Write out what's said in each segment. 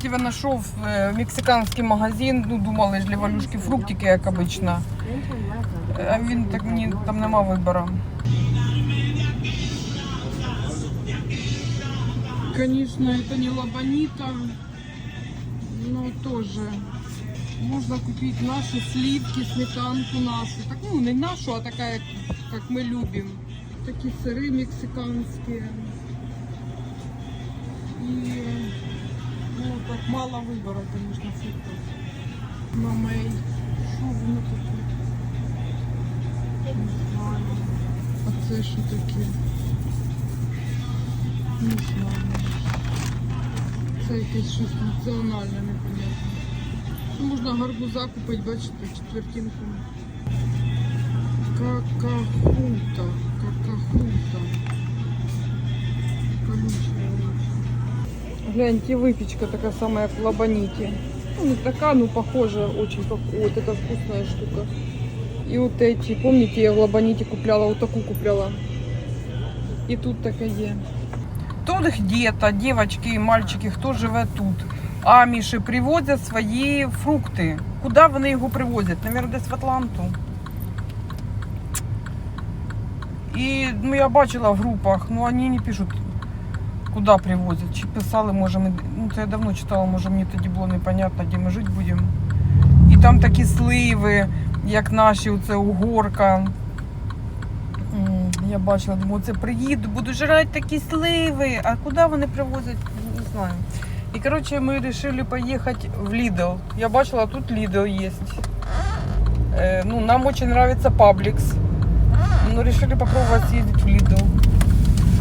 Фруктів я знайшов е, мексиканський магазин. Ну, думали ж для валюшки фруктики, як обично. А він так мені там нема вибору. Звісно, це не лабаніта, але теж можна купити наші сливки, сметанку нашу. Так, ну не нашу, а така, як, як ми любимо. Такі сири мексиканські. І ну, так мало выбора, конечно, фруктов. Мамей. Що воно таке? А це що таке? Не знаю. Це щось національне, непонятне. Можна гарбуза купити, бачите, четвертинку. Какахута. Какахута. Колючая. Гляньте, выпечка такая самая, как в лабаните. Ну, не такая, ну, похожая очень, как вот эта вкусная штука. И вот эти, помните, я в лабаните купляла, вот такую купляла. И тут такая. Тут где-то девочки и мальчики, хто живе тут, аміші привозять свої фрукти. Куди вони його привозять? Навірно, десь в Атланту. І ну, я бачила в групах, ну вони не пишуть, Куди привозять. Чи писали, може, ми, ну це я давно читала, може мені тоді було непонятно, де ми жити будемо. І там такі сливи, як наші, оце угорка. Я бачила, думаю, це приїду, буду жрати такі сливи. А куди вони привозять, не знаю. І коротше, ми вирішили поїхати в Lidl. Я бачила, тут Lidl є. Е, ну, нам очень нравится Publix. Ну, решили попробовать съездить в Lidl.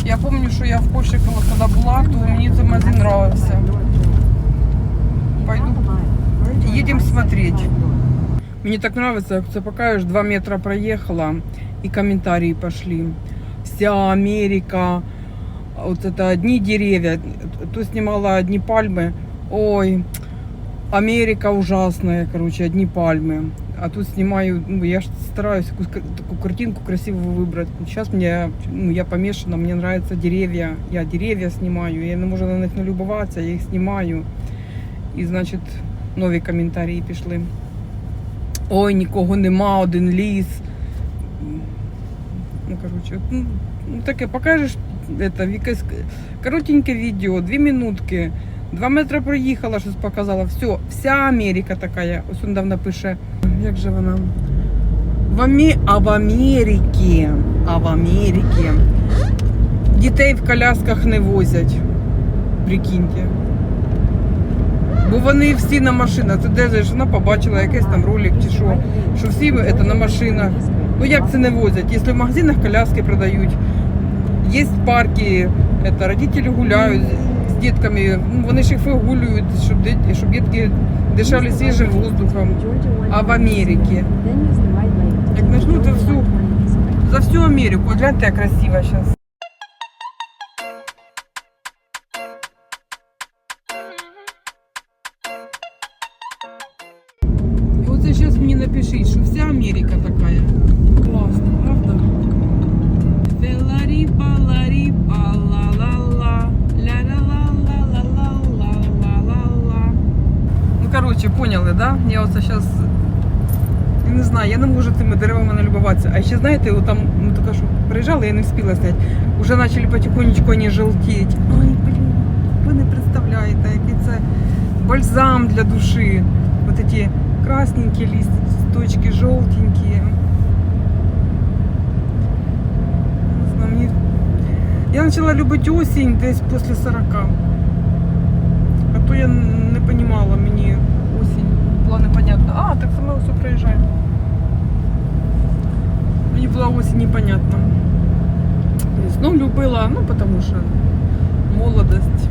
Я помню, що я в Польщі, коли тоді була, то мені це магазин нравився. Пойду їдемо смотреть. Мені так подобається, це поки два ж 2 метри проїхала і коментарі пішли. Вся Америка, вот это одні деревья, то знімала одні пальми. Ой, Америка ужасная, короче, одні пальми. А тут снимаю, ну, я стараюсь такую, картинку красивую выбрать. Сейчас мне, ну, я помешана, мне нравятся деревья. Я деревья снимаю, я не можу на них налюбуватися, я їх знімаю. І, значить, нові коментарі пішли. Ой, нікого нема, один ліс. Ну, короче, ну, ну, таке покажеш это, якесь коротеньке відео, дві минутки. Два метри проїхала, щось показала. Все, вся Америка така. Ось він пише. Як же вона? В Амі... А в Америці, а в Америці дітей в колясках не возять. Прикиньте. Бо вони всі на машинах. Це де ж вона побачила якийсь там ролик чи що, що всі це на машинах. Ну як це не возять? Якщо в магазинах коляски продають, є парки, это, родителі гуляють з дітками, ну, вони ж їх вигулюють, щоб дітки дешевле свежим воздухом, а в Америке. Так, ну, это всю, за всю Америку. Гляньте, красиво сейчас. Коротше, поняли, да? Я оце зараз не знаю, я не можу цими деревами налюбуватися. А ще знаєте, там, ну така що приїжджала, я не встигла зняти. Уже почали потихонечку вони желтіти. Ой, блін, ви не представляєте, який це бальзам для душі. Вот листочки, желтенькие. Не знаю, мені... Я почала любити осінь десь після 40. А то я не розуміла, мені осінь була непонятна. А, так саме все проїжджає. Мені була осінь непонятна. Весну любила, ну тому що молодость,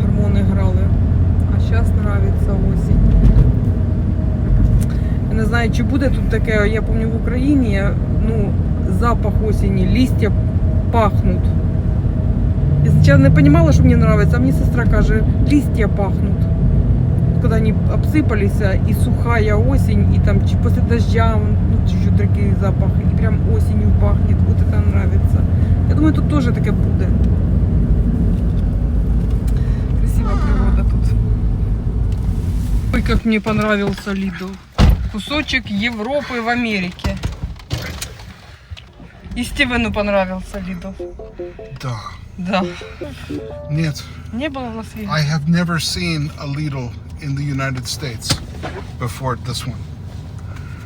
гормони грали. А зараз нравиться осінь. Я не знаю, чи буде тут таке, я пам'ятаю в Україні, ну, запах осені, листья пахнут. Я сначала не понимала, что мне нравится, а мне сестра каже, листья пахнут. Когда они обсыпались, и сухая осень, и там после дождя, ну, чуть-чуть такий запах, и прям осенью пахнет, вот это нравится. Я думаю, тут тоже таке буде. Красива природа. как мне понравился Lidl. Кусочек Европы в Америке. И Стивену понравился Lidl. Да. Да. Нет. Не было в Лас-Вегасе? I have never seen a Lidl in the United States before this one.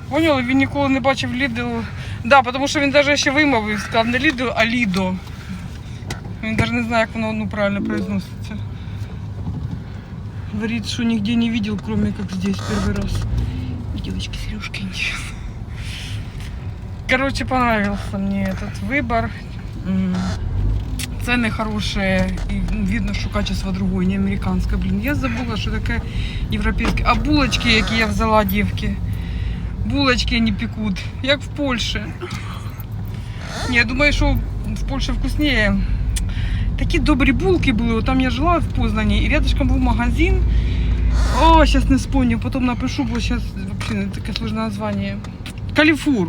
Поняли, він ніколи не бачив Lidl. Да, тому що він навіть ще вимовив, сказав не Lidl, а Lido. Він навіть не знає, як воно ну, правильно произноситься. Говорит, что нигде не видел, кроме как здесь первый раз. Девочки, Сережки, интересно. Короче, понравился мне этот выбор. М, Цены хорошие, и ну, видно, что качество другое, не американское. Блин, я забыла, что такое европейское. А булочки, які я взяла, девки, булочки не пекут, як в Польше. Ні, я думаю, що в Польше вкусніше. Такі добрі булки були. От Там я жила в Познані, і рядышком був магазин. О, зараз не вспомню, потім напишу, бо зараз взагалі не таке сложне названня. Каліфур.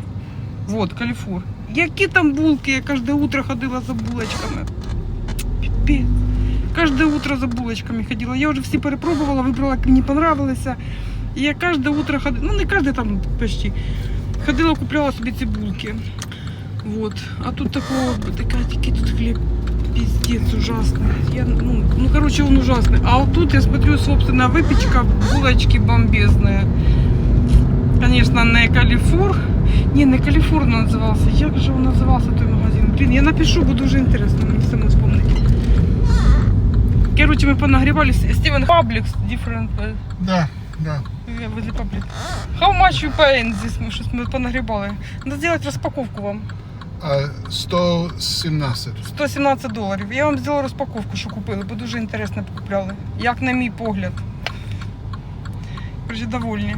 Вот, Каліфур. Які там булки, я кожне утро ходила за булочками. Піпець. Кожне утро за булочками ходила. Я вже всі перепробувала, вибрала, які мені понравилися. І я кожне утро ходила, ну не кожне там почти. Ходила, купляла собі ці булки. Вот. А тут такого, такая, такий тут хліб. Пиздец, ужасный. Я, ну, ну, короче, он ужасный. А вот тут я смотрю, собственно, выпечка, булочки бомбезные. Конечно, не Калифур. Не, не Калифур он назывался. Як же он назывался, той магазин? Блин, я напишу, бо дуже интересно, мені самому вспомнить. Короче, мы понагревались. Стивен Пабликс, different. э, Да, да. Я возле Паблик. How much you paying здесь? Мы что мы понагребали. Надо сделать распаковку вам. Uh, 117. 117 доларів. Я вам зробила розпаковку, що купили, бо дуже інтересно покупляли. Як на мій погляд. Короче, довольні.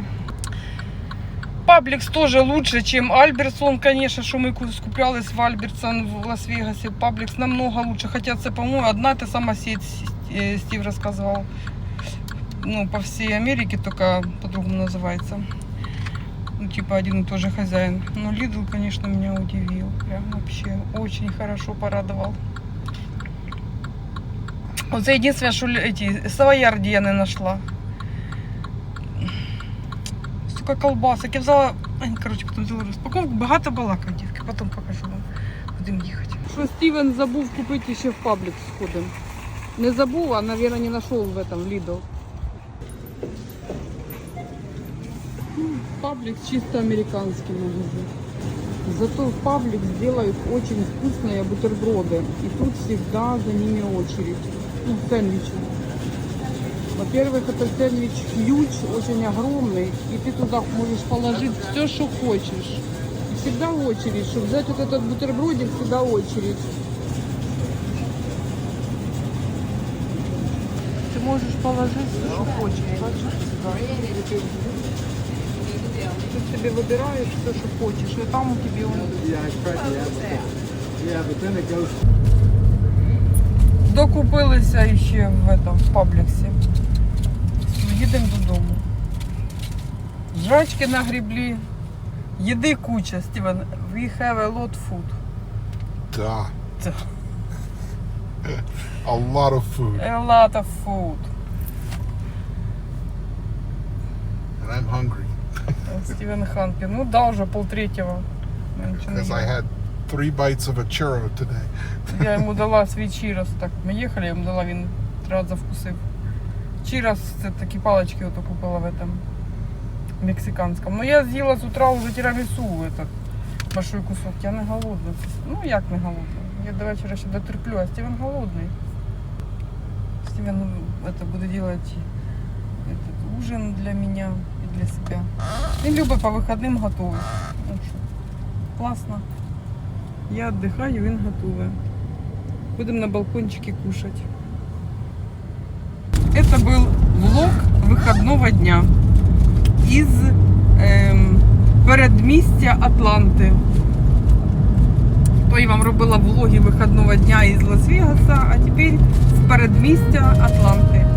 Паблікс теж лучше, ніж Альберсон, звісно, що ми скуплялись в Альберсон в Лас-Вегасі. Паблікс намного лучше. Хоча це, по-моєму, одна та сама сеть, е, Стив розказував. Ну, по всей Америке, только по-другому называется. Ну, типа один и тот же хозяин. Но Lidl, конечно, меня удивил. Прям вообще очень хорошо порадовал. Вот это единственное, что ль- эти савоярди я не нашла. Сука, колбасок. Я взяла, Ай, короче, потом взяла распаковку. Багато балака, дівки, потом покажу вам. Будемо їхати. Що Стівен забув купити ще в паблік сходимо. Не забув, а, наверное, не знайшов в этом Lidl. Паблик чисто американский магазин. Зато в Паблик сделают очень вкусные бутерброды. И тут всегда за ними очередь. Ну, сэндвичи. Во-первых, это сэндвич ключ очень огромный. И ты туда можешь положить все, что хочешь. И всегда очередь. Чтобы взять вот этот бутербродик, всегда очередь. Можешь положить все, что хочешь. Бачиш? Ти собі вибираєш все, що хочеш, і там у тебе it goes. Докупилися ще в этом, в пабліксі. Їдемо додому. Жрачки нагріблі. Їди куча, Стівен. We have a lot food. Да. A lot of food. A lot of food. And I'm hungry Стівен Ханкін. Ну да. Я нічого because I had three bites of a churro today. Я йому дала свій чірос. Так, ми їхали, я йому дала, він три рази вкусив. Чірос це такі палички ото купила в этом мексиканському. Ну я з'їла з утра уже тірамісу этот большой кусок. Я не голодна. Ну як не голодна? Я до вечора ще дотерплю, а Стівен голодний. Стівен ну, это, буде делать этот, ужин для меня и для себя. Він любить по вихідним готовить. Ну, що, класно. Я віддихаю, він готує. Будем на балкончике кушать. Это был влог выходного дня из ем, передмістя Атланти. Я вам робила влоги вихідного дня із Лас-Вегаса, а тепер з передмістя Атланти.